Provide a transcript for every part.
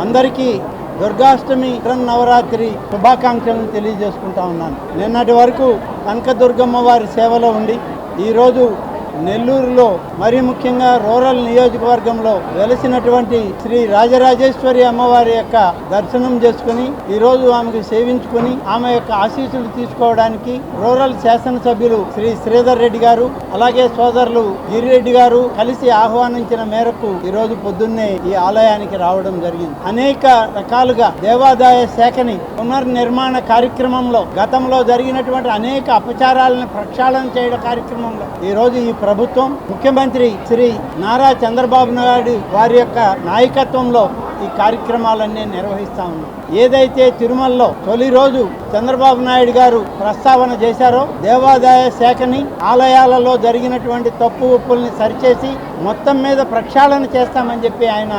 అందరికీ దుర్గాష్టమి నవరాత్రి శుభాకాంక్షలను తెలియజేసుకుంటా ఉన్నాను. నిన్నటి వరకు కనకదుర్గమ్మ వారి సేవలో ఉండి ఈరోజు నెల్లూరులో మరీ ముఖ్యంగా రూరల్ నియోజకవర్గంలో వెలసినటువంటి శ్రీ రాజరాజేశ్వరి అమ్మవారి యొక్క దర్శనం చేసుకుని ఈరోజు ఆమెకు సేవించుకుని ఆమె యొక్క ఆశీస్సులు తీసుకోవడానికి రూరల్ శాసనసభ్యులు శ్రీ శ్రీధర్ రెడ్డి గారు అలాగే సోదరులు గిరిరెడ్డి గారు కలిసి ఆహ్వానించిన మేరకు ఈరోజు పొద్దున్నే ఈ ఆలయానికి రావడం జరిగింది. అనేక రకాలుగా దేవాదాయ శాఖని పునర్నిర్మాణ కార్యక్రమంలో గతంలో జరిగినటువంటి అనేక అపచారాలను ప్రక్షాళన చేయడం కార్యక్రమంలో ఈ రోజు ఈ ప్రభుత్వం ముఖ్యమంత్రి శ్రీ నారా చంద్రబాబు నాయుడు వారి యొక్క నాయకత్వంలో ఈ కార్యక్రమాలన్నీ నిర్వహిస్తా ఉన్నాం. ఏదైతే తిరుమలలో తొలి రోజు చంద్రబాబు నాయుడు గారు ప్రస్తావన చేశారో దేవాదాయ శాఖని ఆలయాలలో జరిగినటువంటి తప్పు ఒప్పుల్ని సరిచేసి మొత్తం మీద ప్రక్షాళన చేస్తామని చెప్పి ఆయన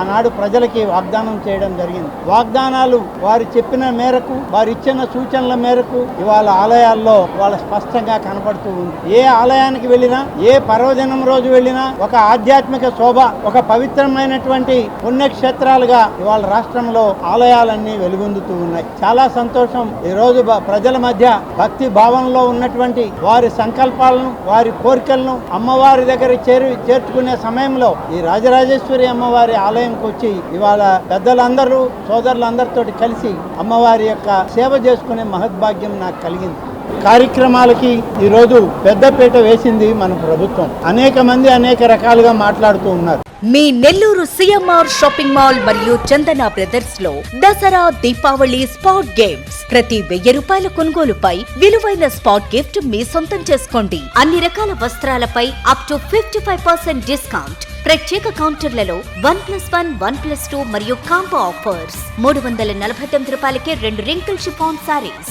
ఆనాడు ప్రజలకి వాగ్దానం చేయడం జరిగింది. వాగ్దానాలు వారు చెప్పిన మేరకు వారు ఇచ్చిన సూచనల మేరకు ఇవాళ ఆలయాల్లో వాళ్ళ స్పష్టంగా కనపడుతూ ఉంది. ఏ ఆలయానికి వెళ్ళినా ఏ పర్వదినం రోజు వెళ్ళినా ఒక ఆధ్యాత్మిక శోభ ఒక పవిత్రమైనటువంటి పుణ్యక్షేత్రాలుగా ఇవాళ రాష్ట్రంలో ఆలయాలన్నీ వెలుగొందుతూ ఉన్నాయి. చాలా సంతోషం ఈ రోజు ప్రజల మధ్య భక్తి భావంలో ఉన్నటువంటి వారి సంకల్పాలను వారి కోరికలను అమ్మవారి దగ్గర చేరు చేర్చుకునే సమయంలో ఈ రాజరాజేశ్వరి అమ్మవారి ఆలయంకి వచ్చి ఇవాళ పెద్దలందరూ సోదరులందరితో కలిసి అమ్మవారి యొక్క సేవ చేసుకునే మహద్భాగ్యం నాకు కలిగింది. కార్యక్రమాలకి ఈరోజు పెద్దపీట వేసింది మన ప్రభుత్వం. అనేక మంది అనేక రకాలుగా మాట్లాడుతూ ఉన్నారు. మీ నెల్లూరు సిఎంఆర్ షాపింగ్ మాల్ మరియు చందన బ్రదర్స్లో దసరా దీపావళి స్పాట్ గేమ్స్ ప్రతి వెయ్యి రూపాయల కొనుగోలుపై విలువైన స్పాట్ గిఫ్ట్ మీ సొంతం చేసుకోండి. అన్ని రకాల వస్త్రాలపై up to fifty five percent discount ప్రత్యేక కౌంటర్లలో one plus one one plus two మరియు కాంబో ఆఫర్స్. మూడు వందల నలభై తొమ్మిది రూపాయలకే రెండు రింకిల్ షిఫాన్ సారీస్